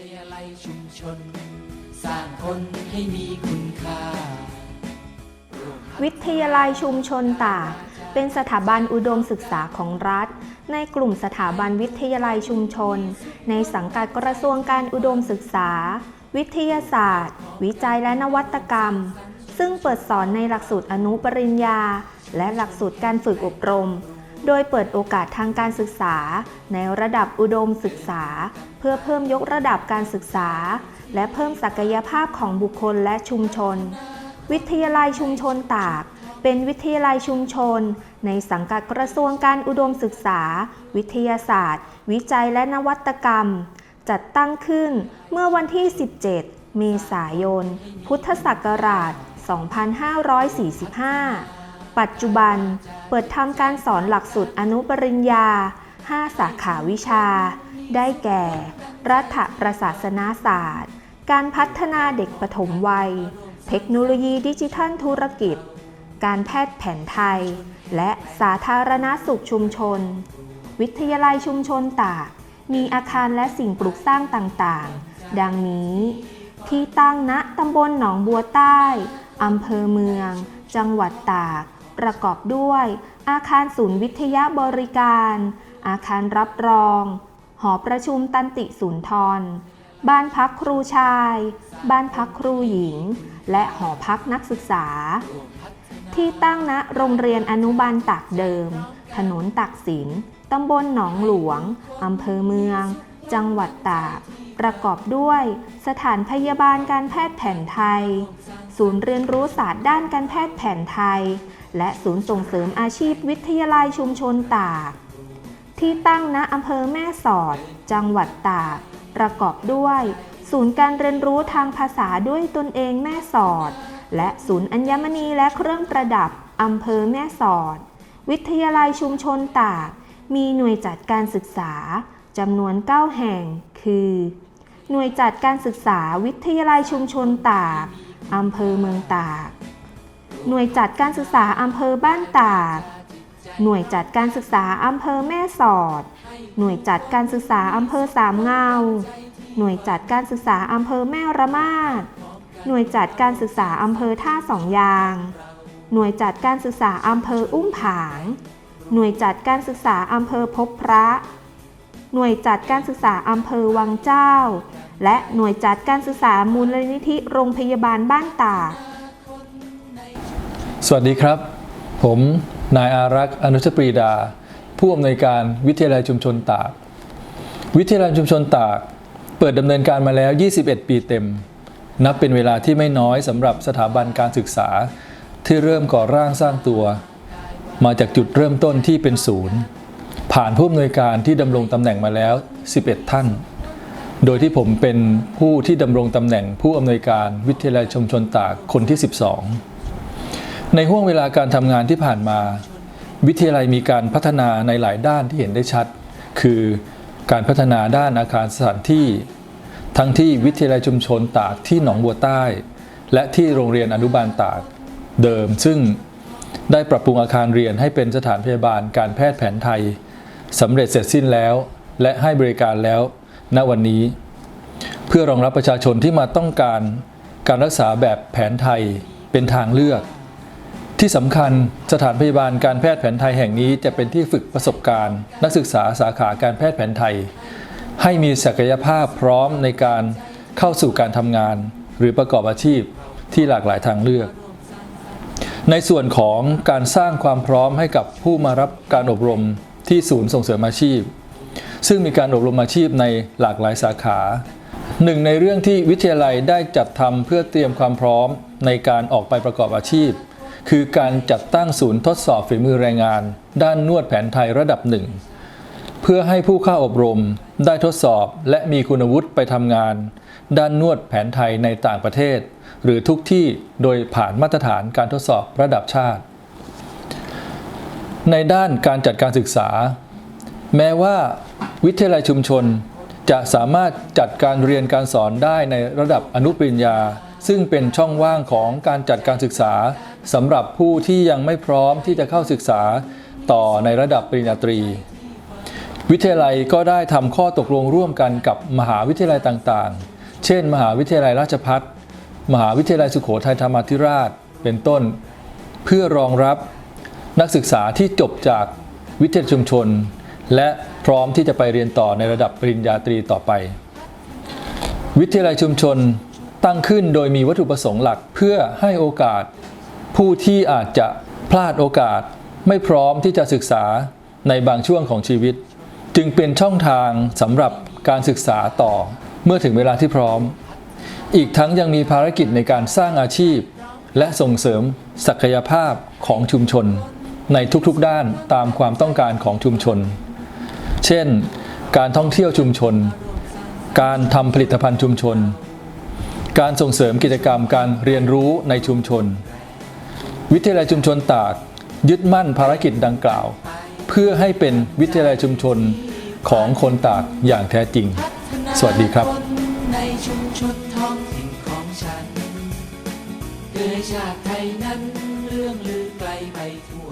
ทยาลัยชุมชน สร้างคนให้มีคุณค่า วิทยาลัยชุมชนตากเป็นสถาบันอุดมศึกษาของรัฐ ในกลุ่มสถาบันวิทยาลัยชุมชน ในสังกัดกระทรวงการอุดมศึกษา วิทยาศาสตร์ วิจัยและนวัตกรรม ซึ่งเปิดสอนในหลักสูตรอนุปริญญา และหลักสูตรการฝึกอบรม โดยเปิดโอกาสทางการศึกษา ในระดับอุดมศึกษา เพื่อเพิ่มยกระดับการศึกษา และเพิ่มศักยภาพของบุคคลและชุมชน วิทยาลัยชุมชนตาก เป็นวิทยาลัยชุมชน ในสังกัดกระทรวงการอุดมศึกษา วิทยาศาสตร์ วิจัยและนวัตกรรม จัดตั้งขึ้นเมื่อวันที่ 17 เมษายน พุทธศักราช 2545 ปัจจุบัน เปิดทำการสอนหลักสูตรอนุปริญญา 5 สาขาวิชา ได้แก่ รัฐประศาสนศาสตร์ การพัฒนาเด็กปฐมวัย เทคโนโลยีดิจิทัลธุรกิจ การแพทย์แผนไทย และสาธารณสุขชุมชน วิทยาลัยชุมชนตาก มีอาคารและสิ่งปลูกสร้างต่างๆ ดังนี้ ที่ตั้งณตำบลหนองบัวใต้อำเภอเมือง จังหวัดตาก ประกอบด้วย อาคารศูนย์วิทยาบริการ อาคารรับรอง หอประชุมตันติศูนย์ทร บ้านพักครูชาย บ้านพักครูหญิง และหอพักนักศึกษา ที่ตั้งณโรงเรียนอนุบาลตากเดิม ถนนตากสินตำบลหนองหลวง อำเภอเมือง จังหวัดตาก ประกอบด้วย สถานพยาบาลการแพทย์แผนไทย ศูนย์เรียนรู้ศาสตร์ด้านการแพทย์แผนไทย และศูนย์ส่งเสริมอาชีพวิทยาลัยชุมชนตาก ที่ตั้งณอำเภอแม่สอด จังหวัดตาก ประกอบด้วย ศูนย์การเรียนรู้ทางภาษาด้วยตนเองแม่สอด และศูนย์อัญมณีและเครื่องประดับอำเภอแม่สอด วิทยาลัยชุมชนตาก มีหน่วยจัดการศึกษาจำนวน 9 แห่ง คือ หน่วยจัดการศึกษาวิทยาลัยชุมชนตาก อำเภอเมืองตาก หน่วยจัดการศึกษาอำเภอบ้านตาก หน่วยจัดการศึกษาอำเภอแม่สอด หน่วยจัดการศึกษาอำเภอสามเงา หน่วยจัดการศึกษาอำเภอแม่ระมาด หน่วยจัดการศึกษาอำเภอท่าสองยาง หน่วยจัดการศึกษาอำเภออุ้มผาง หน่วยจัดการศึกษาอำเภอพบพระ หน่วยจัดการศึกษาอำเภอวังเจ้า และหน่วยจัดการศึกษามูลนิธิโรงพยาบาลบ้านตาก สวัสดีครับ ผมนายอารักษ์อนุชปรีดา ผู้อำนวยการวิทยาลัยชุมชนตาก วิทยาลัยชุมชนตาก เปิดดำเนินการมาแล้ว 21 ปีเต็ม นับเป็นเวลาที่ไม่น้อยสำหรับสถาบันการศึกษา ที่เริ่มก่อร่างสร้างตัว มาจากจุดเริ่มต้นที่เป็นศูนย์ ผ่านผู้อำนวยการที่ดำรงตำแหน่งมาแล้ว 11 ท่าน โดยที่ผมเป็นผู้ที่ดำรงตำแหน่งผู้อำนวยการวิทยาลัยชุมชนตากคนที่ 12 ในห่วงเวลาการทำงานที่ผ่านมา วิทยาลัยมีการพัฒนาในหลายด้านที่เห็นได้ชัด คือการพัฒนาด้านอาคารสถานที่ ทั้งที่วิทยาลัยชุมชนตากที่หนองบัวใต้ และที่โรงเรียนอนุบาลตากเดิม ซึ่งได้ปรับปรุงอาคารเรียนให้เป็นสถานพยาบาลการแพทย์แผนไทยสำเร็จเสร็จสิ้นแล้ว และให้บริการแล้ว ณวันนี้ เพื่อรองรับประชาชนที่มาต้องการการรักษาแบบแผนไทยเป็นทางเลือก ที่สำคัญสถานพยาบาลการแพทย์แผนไทยแห่งนี้จะเป็นที่ฝึกประสบการณ์ นักศึกษาสาขาการแพทย์แผนไทย ให้มีศักยภาพพร้อมในการเข้าสู่การทำงาน หรือประกอบอาชีพที่หลากหลายทางเลือก ในส่วนของการสร้างความพร้อมให้กับผู้มารับการอบรมที่ศูนย์ส่งเสริมอาชีพ ซึ่งมีการอบรมอาชีพในหลากหลายสาขาหนึ่งในเรื่องที่วิทยาลัยได้จัดทำเพื่อเตรียมความพร้อมในการออกไปประกอบอาชีพ คือการจัดตั้งศูนย์ทดสอบฝีมือแรงงาน ด้านนวดแผนไทยระดับหนึ่งเพื่อให้ผู้เข้าอบรมได้ทดสอบและมีคุณวุฒิไปทำงาน ด้านนวดแผนไทยในต่างประเทศ หรือทุกที่โดยผ่านมาตรฐานการทดสอบระดับชาติ ในด้านการจัดการศึกษา แม้ว่าวิทยาลัยชุมชนจะสามารถจัดการเรียนการสอนได้ในระดับอนุปริญญา ซึ่งเป็นช่องว่างของการจัดการศึกษา สำหรับผู้ที่ยังไม่พร้อมที่จะเข้าศึกษาต่อในระดับปริญญาตรี วิทยาลัยก็ได้ทำข้อตกลงร่วมกันกับมหาวิทยาลัยต่างๆ เช่น มหาวิทยาลัยราชภัฏมหาวิทยาลัยสุโขทัยธรรมาธิราช เป็นต้น เพื่อรองรับนักศึกษาที่จบจากวิทยาลัยชุมชน และพร้อมที่จะไปเรียนต่อในระดับปริญญาตรีต่อไป วิทยาลัยชุมชนตั้งขึ้นโดยมีวัตถุประสงค์หลักเพื่อให้โอกาส ผู้ที่อาจจะพลาดโอกาสไม่พร้อมที่จะศึกษาในบางช่วงของชีวิต จึงเป็นช่องทางสำหรับการศึกษาต่อเมื่อถึงเวลาที่พร้อม อีกทั้งยังมีภารกิจในการสร้างอาชีพ และส่งเสริมศักยภาพของชุมชน ในทุกๆด้านตามความต้องการของชุมชน เช่น การท่องเที่ยวชุมชน การทำผลิตภัณฑ์ชุมชน การส่งเสริมกิจกรรมการเรียนรู้ในชุมชน วิทยาลัยชุมชนตาก ยึดมั่นภารกิจดังกล่าว เพื่อให้เป็นวิทยาลัยชุมชนของคนตากอย่างแท้จริง สวัสดีครับนในชุมชนท้องถิ่นของฉันเพื่อให้ชาติไทยนั้นเรื่องลือไกลไปทั่ว